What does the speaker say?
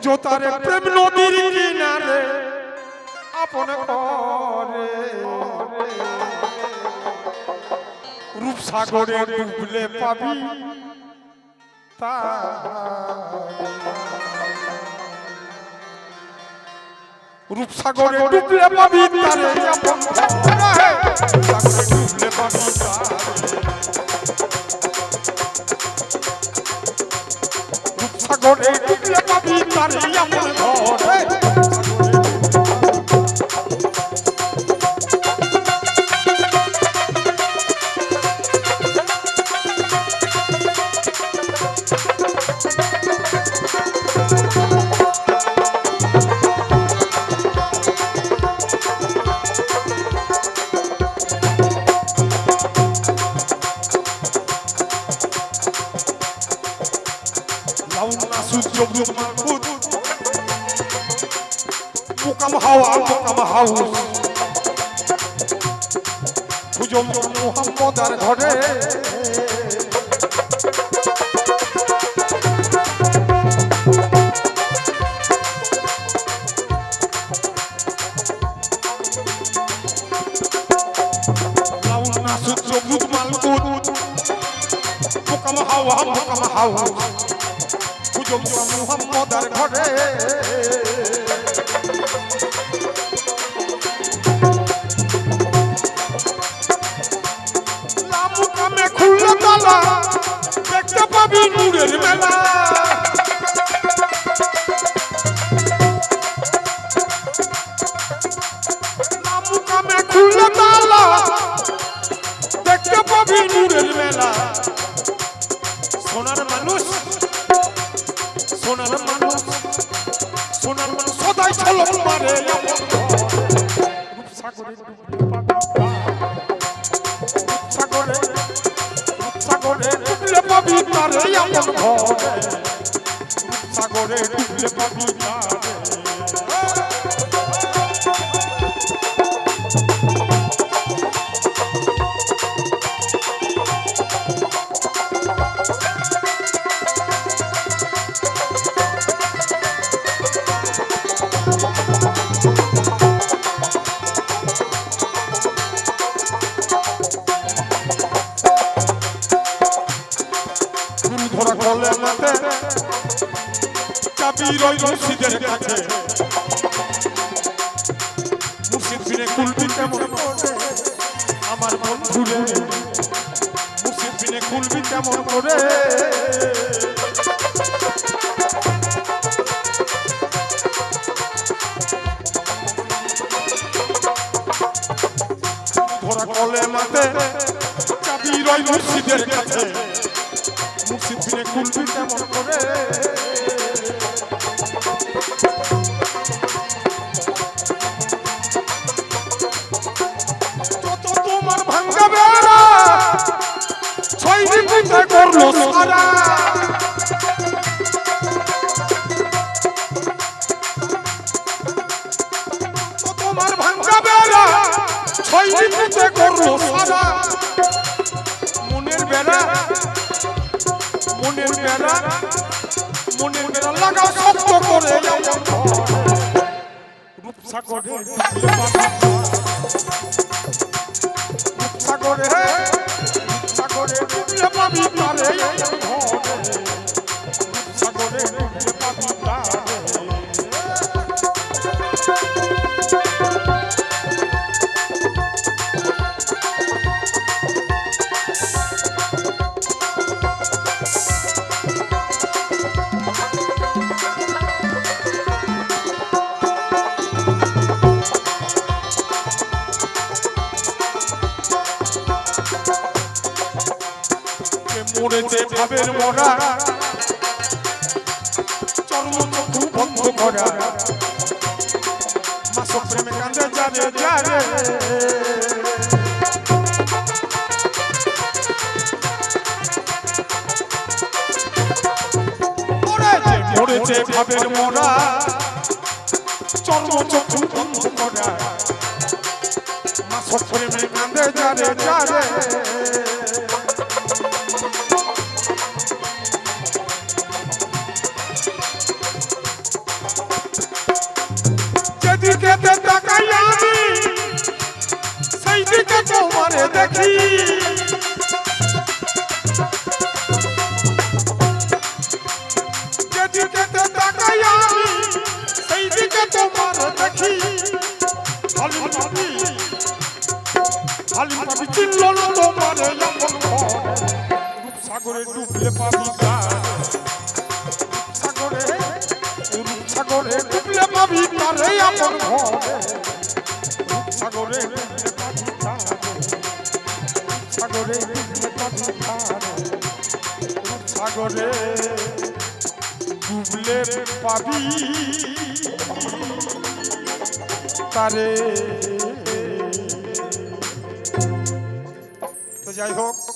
তারে প্রেম নদীর কিনারে। আপন করে রূপসাগরে ডুবলে পাবি। তারে। রূপসাগরে ডুবলে পাবি তারে। লাউনা সূর্য মাহমুদ মুকাম হাওয়া, মুকাম হাউস। সুজম মোহাম্মদ আর ঘরে। লাউনা সূর্য বুধ মালকুদ মুকাম পুজো মুহাম্মদার ঘরে লামুকামে খুললো তালা। রূপসাগরে ডুবলে পাবি তারে মাতে চাবি রই মুর্শিদের কাছে। মুর্শিদ ফিরে কুলবি কেমন আমার বন্ধু রে। মুর্শিদ ফিরে কুলবি কেমন করে? ধরা কলে মাতে চাবি রই মুর্শিদের কাছে। মুর্শিদ ফিরে খুলবি কেমন করে তোমার ভাঙ্গা বেড়া ছয় দিন করল সারা। মনের বেড়া মনের বেড়া মনের বেড়া লাগা শক্ত করে রূপসাগরে রূপসাগরে রূপসাগরে ডুবলে পাবি তারে। রূপসাগরে ডুবলে পাবি তারে। মরেছে ভাবের মরা। চর্ম চক্ষু বন্ধ করা। মাস প্রেমে কান্দে যারে। যারে মরেছে ভাবের মরা। চর্ম চক্ষু বন্ধ করা। মাস প্রেমে কান্দে যারে যারে। তোমারে দেখি। যেদিকে তাকাই আমি সেই দিকে তোমার দেখি। হালিম পাবি হালিম পাবি চিনল না তোমারে সাগরে ডুবলে পাবি সাগরে সাগরে ডুবলে পাবি তারে আপন ঘরে। সাগরে সাগরে সাগরে ডুবলে পাবি। তারে। তো যাই হোক